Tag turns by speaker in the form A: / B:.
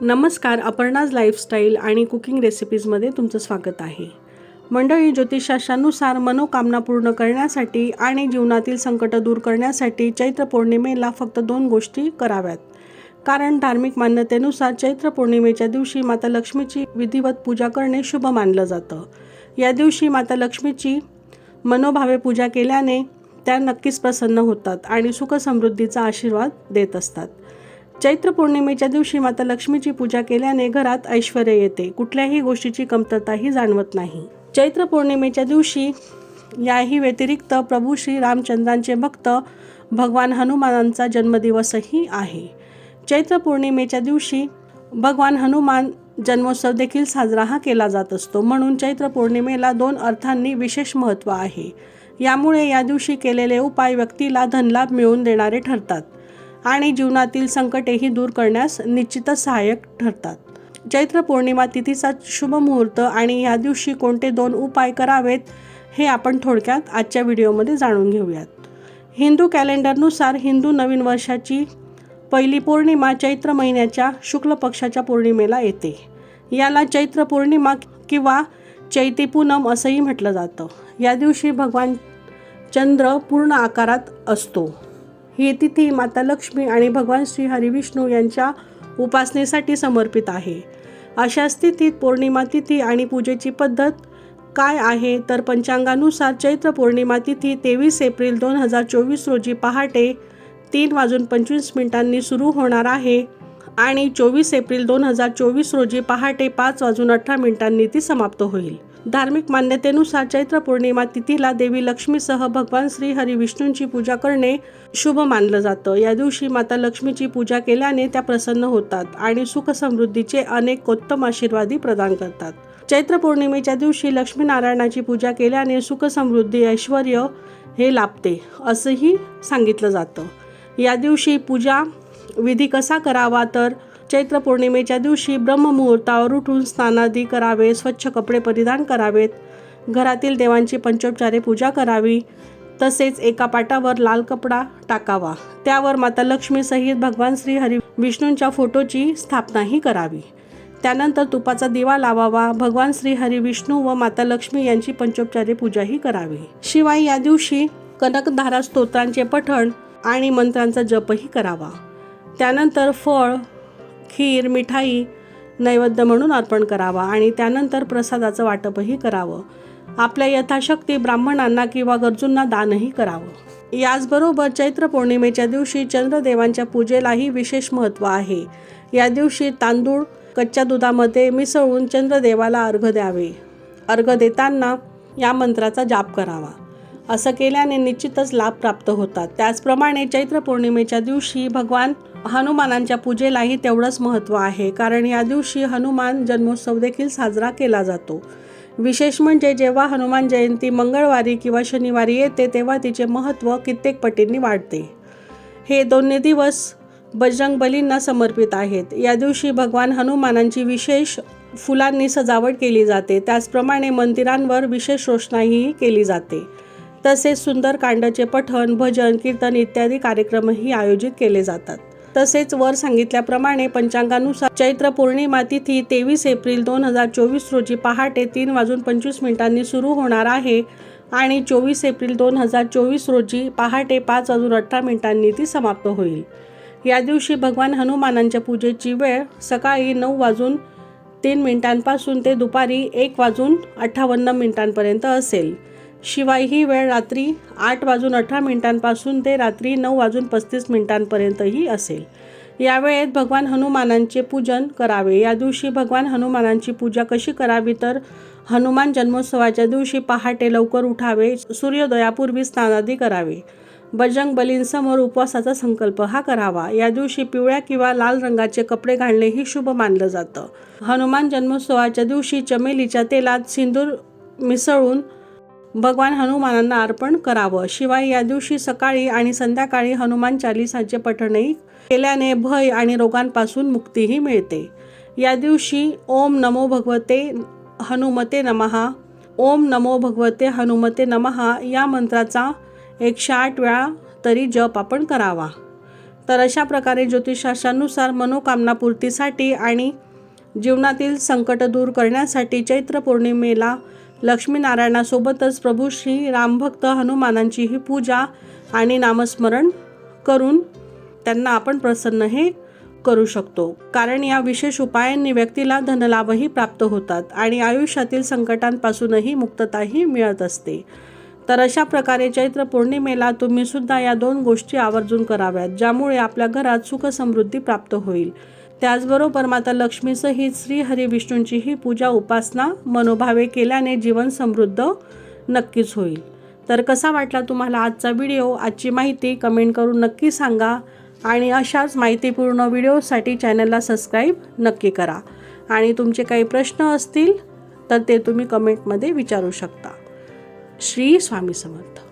A: नमस्कार अपर्णाज लाईफस्टाईल आणि कुकिंग रेसिपीजमध्ये तुमचं स्वागत आहे. मंडळी ज्योतिषशास्त्रानुसार मनोकामना पूर्ण करण्यासाठी आणि जीवनातील संकटं दूर करण्यासाठी चैत्र पौर्णिमेला फक्त दोन गोष्टी कराव्यात. कारण धार्मिक मान्यतेनुसार चैत्र पौर्णिमेच्या दिवशी माता लक्ष्मीची विधिवत पूजा करणे शुभ मानलं जातं. या दिवशी माता लक्ष्मीची मनोभावे पूजा केल्याने त्या नक्कीच प्रसन्न होतात आणि सुखसमृद्धीचा आशीर्वाद देत असतात. चैत्र पौर्णिमेच्या दिवशी माता लक्ष्मीची पूजा केल्याने घरात ऐश्वर येते. कुठल्याही गोष्टीची कमतरताही जाणवत नाही. चैत्र पौर्णिमेच्या दिवशी याही व्यतिरिक्त प्रभू श्री रामचंद्रांचे भक्त भगवान हनुमानांचा जन्मदिवसही आहे. चैत्र पौर्णिमेच्या दिवशी भगवान हनुमान जन्मोत्सव देखील साजरा हा केला जात असतो. म्हणून चैत्र पौर्णिमेला दोन अर्थांनी विशेष महत्त्व आहे. यामुळे या दिवशी केलेले उपाय व्यक्तीला धनलाभ मिळवून देणारे ठरतात. आणि जीवनातील संकटेही दूर करण्यास निश्चितच सहाय्यक ठरतात. चैत्र पौर्णिमा तिथीचा शुभ मुहूर्त आणि या दिवशी कोणते दोन उपाय करावेत हे आपण थोडक्यात आजच्या व्हिडिओमध्ये जाणून घेऊयात. हिंदू कॅलेंडरनुसार हिंदू नवीन वर्षाची पहिली पौर्णिमा चैत्र महिन्याच्या शुक्ल पक्षाच्या पौर्णिमेला येते. याला चैत्र पौर्णिमा किंवा चैती पूनम असंही म्हटलं जातं. या दिवशी भगवान चंद्र पूर्ण आकारात असतो. ही तिथी माता लक्ष्मी आणि भगवान श्री हरिविष्णू यांच्या उपासनेसाठी समर्पित आहे. अशा स्थितीत पौर्णिमा तिथी आणि पूजेची पद्धत काय आहे? तर पंचांगानुसार चैत्र पौर्णिमा तिथी तेवीस एप्रिल दोन हजार चोवीस रोजी पहाटे तीन वाजून पंचवीस मिनिटांनी सुरू होणार आहे आणि चोवीस एप्रिल दोन हजार चोवीस रोजी पहाटे पाच वाजून अठरा मिनिटांनी ती समाप्त होईल. धार्मिक मान्यतेनुसार चैत्र पौर्णिमा तिथीला देवी लक्ष्मीसह भगवान श्री हरी विष्णूंची पूजा करणे शुभ मानलं जातं. या दिवशी माता लक्ष्मीची पूजा केल्याने त्या प्रसन्न होतात आणि सुख समृद्धीचे अनेक उत्तम आशीर्वादी प्रदान करतात. चैत्र पौर्णिमेच्या दिवशी लक्ष्मीनारायणाची पूजा केल्याने सुख समृद्धी ऐश्वर हे लाभते असंही सांगितलं जातं. या दिवशी पूजा विधी कसा करावा तर चैत्र पौर्णिमेच्या दिवशी ब्रह्ममुहूर्तावर उठून स्नानादी करावे स्वच्छ कपडे परिधान करावेत. घरातील देवांची पंचोपचारे पूजा करावी. तसेच एका पाटावर लाल कपडा टाकावा. त्यावर माता लक्ष्मीसहित भगवान श्री हरी विष्णूंच्या फोटोची स्थापनाही करावी. त्यानंतर तुपाचा दिवा लावावा. भगवान श्री हरी विष्णू व माता लक्ष्मी यांची पंचोपचारे पूजाही करावी. शिवाय या दिवशी कनकधारा स्तोत्रांचे पठण आणि मंत्रांचा जपही करावा. त्यानंतर फळ खीर मिठाई नैवेद्य म्हणून अर्पण करावा आणि त्यानंतर प्रसादाचं वाटपही करावं. आपल्या यथाशक्ती ब्राह्मणांना किंवा गरजूंना दानही करावं. याचबरोबर चैत्र पौर्णिमेच्या दिवशी चंद्रदेवांच्या पूजेलाही विशेष महत्त्व आहे. या दिवशी तांदूळ कच्च्या दुधामध्ये मिसळून चंद्रदेवाला अर्घ द्यावे. अर्घ देताना या मंत्राचा जाप करावा. असं केल्याने निश्चितच लाभ प्राप्त होतात. त्याचप्रमाणे चैत्र पौर्णिमेच्या दिवशी भगवान हनुमानांच्या पूजेलाही तेवढंच महत्त्व आहे कारण या दिवशी हनुमान जन्मोत्सव देखील साजरा केला जातो. विशेष म्हणजे जेव्हा हनुमान जयंती मंगळवारी किंवा शनिवारी येते तेव्हा तिचे महत्त्व कित्येक पटींनी वाढते. हे दोन्ही दिवस बजरंग बलींना समर्पित आहेत. या दिवशी भगवान हनुमानांची विशेष फुलांनी सजावट केली जाते. त्याचप्रमाणे मंदिरांवर विशेष रोषणाईही केली जाते. तसेच सुंदरकांडाचे पठन पठण भजन कीर्तन इत्यादी कार्यक्रमही आयोजित केले जातात. तसेच वर सांगितल्याप्रमाणे पंचांगानुसार चैत्र पौर्णिमा तिथी तेवीस एप्रिल दोन हजार चोवीस रोजी पहाटे तीन वाजून पंचवीस मिनिटांनी सुरू होणार आहे आणि चोवीस एप्रिल दोन हजार चोवीस रोजी पहाटे पाच वाजून अठरा मिनिटांनी ती समाप्त होईल. या दिवशी भगवान हनुमानांच्या पूजेची वेळ सकाळी नऊ वाजून तीन मिनिटांपासून ते दुपारी एक वाजून अठ्ठावन्न मिनिटांपर्यंत असेल. शिवाय ही वेळ रात्री आठ वाजून अठरा मिनिटांपासून ते रात्री नऊ वाजून पस्तीस मिनिटांपर्यंतही असेल. यावेळेत भगवान हनुमानांचे पूजन करावे. या दिवशी भगवान हनुमानांची पूजा कशी करावी तर हनुमान जन्मोत्सवाच्या दिवशी पहाटे लवकर उठावे सूर्योदयापूर्वी स्नानादी करावे. बजरंग बलींसमोर उपवासाचा संकल्प हा करावा. या दिवशी पिवळ्या किंवा लाल रंगाचे कपडे घालणेही शुभ मानलं जातं. हनुमान जन्मोत्सवाच्या दिवशी चमेलीच्या तेलात सिंदूर मिसळून भगवान हनुमानांना अर्पण करावं. शिवाय या दिवशी सकाळी आणि संध्याकाळी हनुमान चालिसाचे पठणही केल्याने भय आणि रोगांपासून मुक्तीही मिळते. या दिवशी ओम नमो भगवते हनुमते नमहा. ओम नमो भगवते हनुमते नमहा या मंत्राचा एकशे आठ वेळा तरी जप आपण करावा. तर अशा प्रकारे ज्योतिषशास्त्रानुसार मनोकामनापूर्तीसाठी आणि जीवनातील संकट दूर करण्यासाठी चैत्र पौर्णिमेला लक्ष्मीनारायणासोबतच प्रभू श्री रामभक्त हनुमानांचीही पूजा आणि नामस्मरण करून त्यांना आपण प्रसन्न हे करू शकतो. कारण या विशेष उपायांनी व्यक्तीला धनलाभही प्राप्त होतात आणि आयुष्यातील संकटांपासूनही मुक्तताही मिळत असते. तर अशा प्रकारे चैत्र पौर्णिमेला तुम्ही सुद्धा या दोन गोष्टी आवर्जून कराव्यात ज्यामुळे आपल्या घरात सुख समृद्धी प्राप्त होईल. त्याचबरोबर माता लक्ष्मीचंही श्री हरी विष्णूंचीही पूजा उपासना मनोभावे केल्याने जीवन समृद्ध नक्कीच होईल. तर कसा वाटला तुम्हाला आजचा व्हिडिओ? आजची माहिती कमेंट करून नक्की सांगा आणि अशाच माहितीपूर्ण व्हिडिओसाठी चॅनलला सबस्क्राईब नक्की करा. आणि तुमचे काही प्रश्न असतील तर ते तुम्ही कमेंटमध्ये विचारू शकता. श्री स्वामी समर्थ.